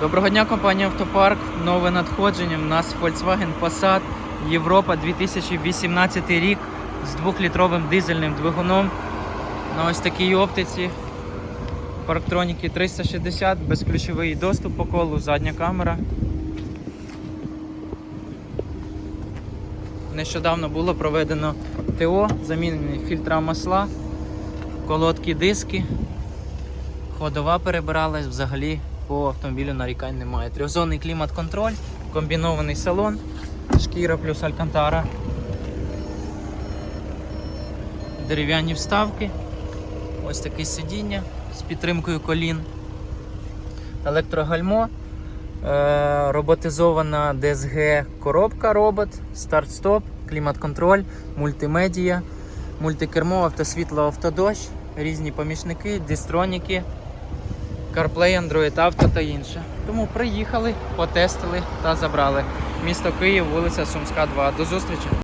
Доброго дня, компанія Автопарк. Нове надходження. У нас Volkswagen Passat Європа 2018 рік з 2-літровим дизельним двигуном. На ось такій оптиці. Парктроніки 360, безключовий доступ по колу, задня камера. Нещодавно було проведено ТО, замінені фільтра масла, колодки диски. Ходова перебиралась, взагалі по автомобілю нарікань немає. Трьохзонний клімат-контроль, комбінований салон, шкіра плюс алькантара. Дерев'яні вставки. Ось таке сидіння з підтримкою колін. Електрогальмо. Е, роботизована DSG коробка робот, старт-стоп, клімат-контроль, мультимедія, мультикермо, автосвітло, автодощ, різні помічники, дистроніки, CarPlay, Android Auto та інше. Тому приїхали, потестили та забрали. Місто Київ, вулиця Сумська, 2. До зустрічі!